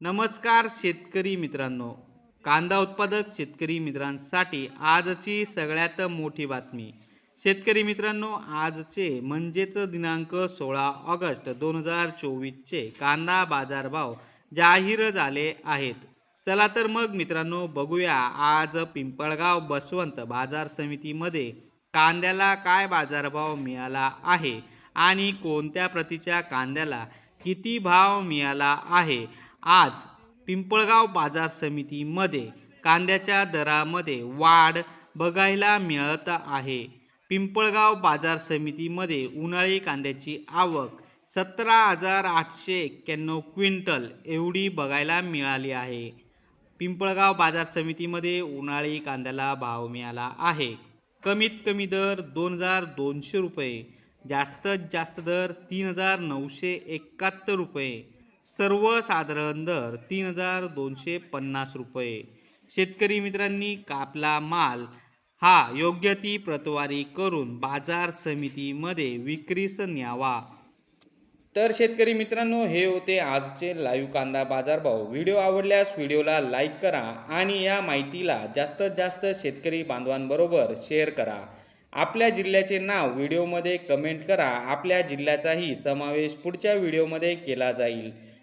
नमस्कार शेतकरी मित्रांनो. कांदा उत्पादक शेतकरी मित्रांसाठी आजची सगळ्यात मोठी बातमी. शेतकरी मित्रांनो आजचे म्हणजेच दिनांक सोळा ऑगस्ट दोन हजार चोवीसचे कांदा बाजारभाव जाहीर झाले आहेत. चला तर मग मित्रांनो बघूया आज पिंपळगाव बसवंत बाजार समितीमध्ये कांद्याला काय बाजारभाव मिळाला आहे आणि कोणत्या प्रतीच्या कांद्याला किती भाव मिळाला आहे? आज पिंपळगाव बाजार समितीमध्ये कांद्याच्या दरामध्ये वाढ बघायला मिळत आहे. पिंपळगाव बाजार समितीमध्ये उन्हाळी कांद्याची आवक सतरा हजार आठशे एक्क्याण्णव क्विंटल एवढी बघायला मिळाली आहे. पिंपळगाव बाजार समितीमध्ये उन्हाळी कांद्याला भाव मिळाला आहे. कमीत कमी दर दोन हजार दोनशे रुपये जास्तीत जास्त दर तीन हजार नऊशे एकाहत्तर रुपये. सर्वसाधारण दर तीन हजार दोनशे पन्नास रुपये. शेतकरी मित्रांनी कापला माल. हा योग्य ती प्रतवारी करून बाजार समितीमध्ये विक्रीस न्यावा. तर शेतकरी मित्रांनो हे होते आजचे लाईव्ह कांदा बाजारभाव. व्हिडिओ आवडल्यास व्हिडिओला लाईक करा आणि या माहितीला जास्तीत जास्त शेतकरी बांधवांबरोबर शेअर करा. आपल्या जिल्ह्याचे नाव व्हिडिओमध्ये कमेंट करा. आपल्या जिल्ह्याचाही समावेश पुढच्या व्हिडिओमध्ये केला जाईल.